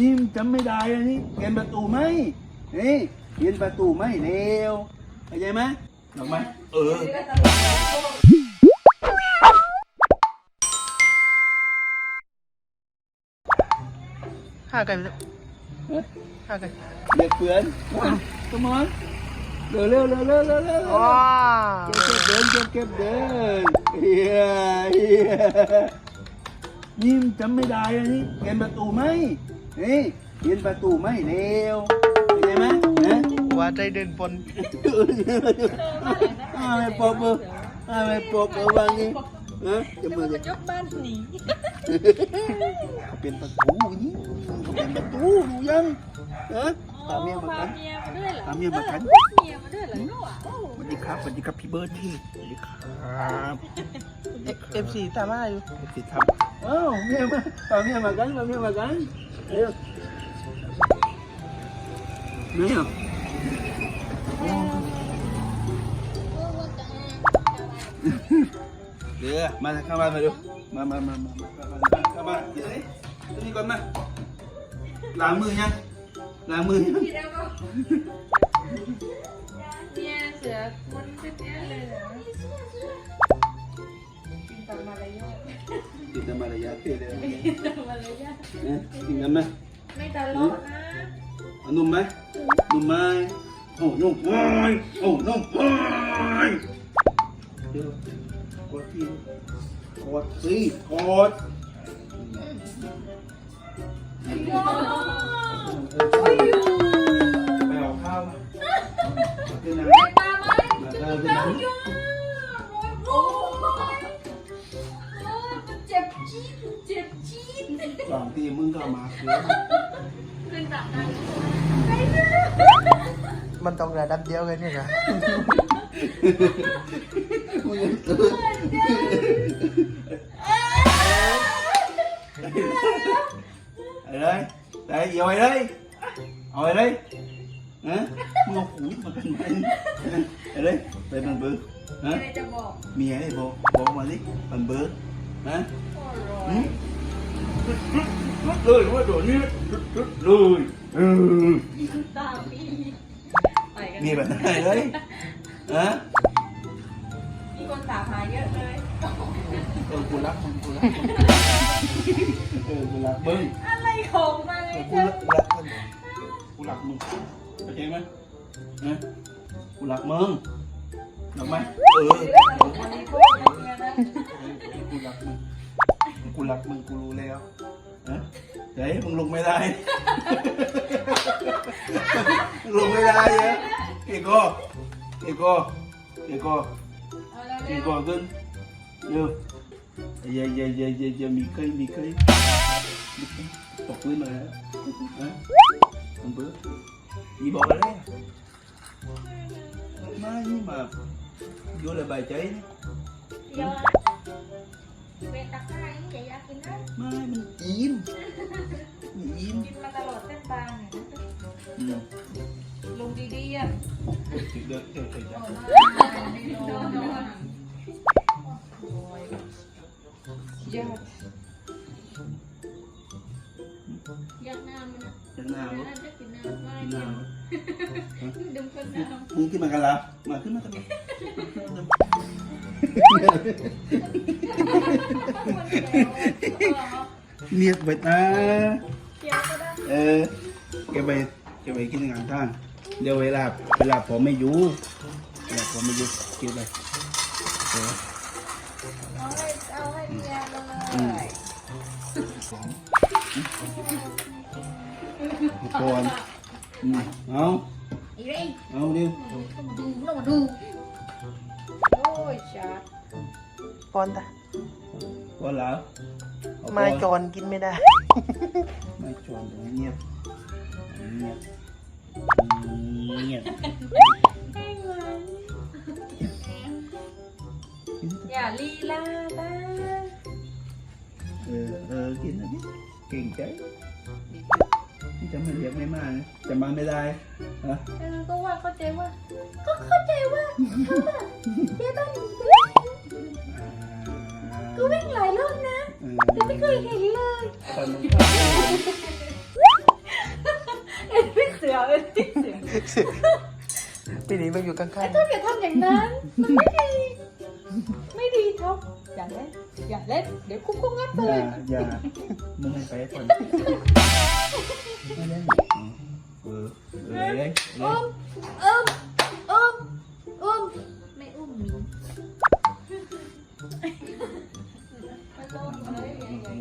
นี่มันจำไม่ได้อะนี่เปลี่ยนประตูไหมนี่เปลี่ยนประตูไหมเร็วเข้าใจไหมหรอกไหมเออห้าไก่เอ๊ะห้าไก่เด็กเพื่อนสมอนเร็วเร็วเร็วเร็วเร็วเร็วว้าเก็บเก็บเดินเก็บเก็บเดินเฮียเฮียนี่มันจำไม่ได้อะนี่เปลี่ยนประตูไหม นี่เปลี่ยนประตูไหมเร็วเข้าใจไหมนะ ว่าใจเดินปนอะไรปอบเอออะไรปอบเออวางนี่ฮะจะมาเลยยกบ้านหนีเขาเป็นประตูนี่เขาเป็นประตูดูยังฮะตามเมียมากัน เมียมาด้วยเหรอตามเมียมากันเมียมาด้วยเหรอลูกอะโอ้สวัสดีครับสวัสดีครับพี่เบิร์ดที่สวัสดีครับ เอฟซีตามมาอยู่ติดทำอ้าวเมียมาตามเมียมากันตามเมียมากันเร็วไหนอะเดี๋ยวมาเข้ามามาดูมามามามามาเข้ามาเดี๋ยวนี้ตัวนี้ก่อนมาล้างมือยังล้างมือยังพี่แล้วก็เมียเสือคนเป็นเนี้ยเลยเหรอกิน ตามมารยาทติดแต่มารยาทเท่เลยกินตามมารยาทนะกินกันไหมไม่ตลกนะเอานุ่มไหมนุ่มไหมโอ้นุ่มโอ้ยโอ้นุ่มโอ้ยเดี๋ยวกดทีกดสิกดไปเอาข้าวมาขึ้นนะตามไหมมาข้าวขึ้นนะ จ็บจี๊ดมันเจ็บจี๊ดบางทีมึงก็มาเสือขึ้นตามนั้นมันต้องระดับเดียวกันเนี่ยเหรอมึงยังตื่นอะไร đây vô đây đây ngồi đây hả มึงเอาหูมากันไหมเอาเลยไปบันเบือฮะอะไรจะบอกเมียไอ้โบบอกมาดิบันเบือ ฮะโอ้ยรุดเลยว่าโดดนี่รุดรุดเลยเออตามพี่ไปกันมีแบบไหนเลยฮะมีคนถามหาเยอะเลยเออกูรักมึงกูรักมึงเออกูรักมึงอะไรของมันเอเนี่อยกูรักมึงกูรักมึงเข้าใจไหมฮะกูรักมึง รักไหมเออกูรักมึงกูรักมึงกูรู้แล้วฮะเฮ้ยมึงลงไม่ได้ ลงไม่ได้เหรอเอโกเอโกเอโกเอาแล้วเอเร็วโก้ขึ้นเร็วอย่าอย่าอย่าอย่าอย่มีเคยมีเคยตกพื้นมาแล้วฮะทำเบื่อมีบอกอะไรอะมานี่มา vô là bài cháy เดี๋ยวเป็นตะไคร้จะอยากกินนะไม่มันอิ่มมันอิ่มกินมาตลอ ดเส้นทางเนี่ยอืมลงดีๆอะถึงเดินเดินเดินโอ้จ้ะยนอนยอดอยากน้ำมันนะจะหนาวน่าจะกินน้ำไม่หนาวดื่มคนน้ำมึงขึ้นมากันละมาขึ้นมากันละเนียบไปตาเกี่ยวก็ได้เออแกไปแกไปกินงานท่านเดี๋ยวเวลาเวลาผมไม่อยู่เวลาผมไม่อยู่กินไปเออเอาให้เอาให้เมียเลยก่อนอืมเอา อีเร่เอาดิต้องมาดูต้องมาดูโอ้ยชัดปอนตาก่อนแล้วเอไมาก่อนจอนกินไม่ได้ ไม่จวนเงียบเงียบเงียบอย่าลีลาบ้าเออเออกินนะดิเก่งใจ นี่จะไม่เรียกไม่มากนะจะมาไม่ได้ฮะเออก็ว่าเข้าใจว่า ก็เข้าใจว่าเขาอะเจ๊บ้านหนีไปก็วิ่งหลายรอบนะเออแต่ไม่เคยเห็นเลยตอนนั้นเลยที่เสียงพี่หนิงต้องอยู่ข้างไอ้ท็อปอย่าทำอย่างนั้น มันไม่ดี ไม่ดีท็อปอย่าเล่น อย่าเล่น เดี๋ยวคุกคุกงับอเลย่าย อย่ามึงให้ไปก่อน ไม่เล่นเออเออเลยอุ้มอุ้มอุ้มอุ้มไม่อุ้มหมี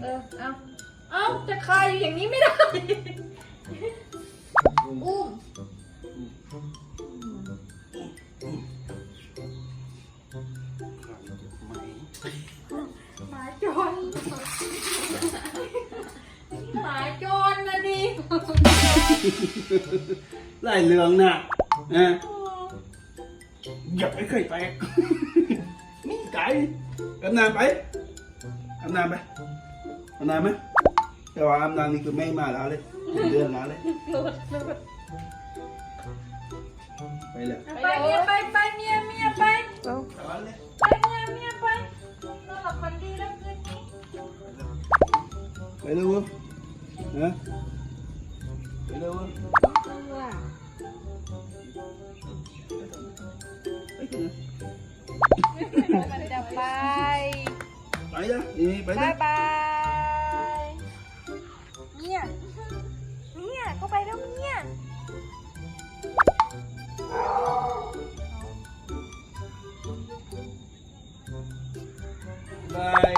เออเอาเอาจะคายอยู่อย่างนี้ไม่ได้อุ้ม ไล่เรืองน่ะนะอย่าไปเคยแตกนี่ไก่อาบน้ำไปอาบน้ำไปอาบน้ำไหมแต่ว่าอาบน้ำนี่คือไม่มาแล้วเลยเดือนแล้วเลยหลุดหลุดไปเลยไปเมียไปไปเมียเมียไปๆเอ้าไปวันเลยไปเมียเมียไปนอนหลับฝันดีแล้วคืนนี้ไปเร็วนะไปเร็วไปกันนะ จะไปไปจ้ะนี่ไปบาจ้ะย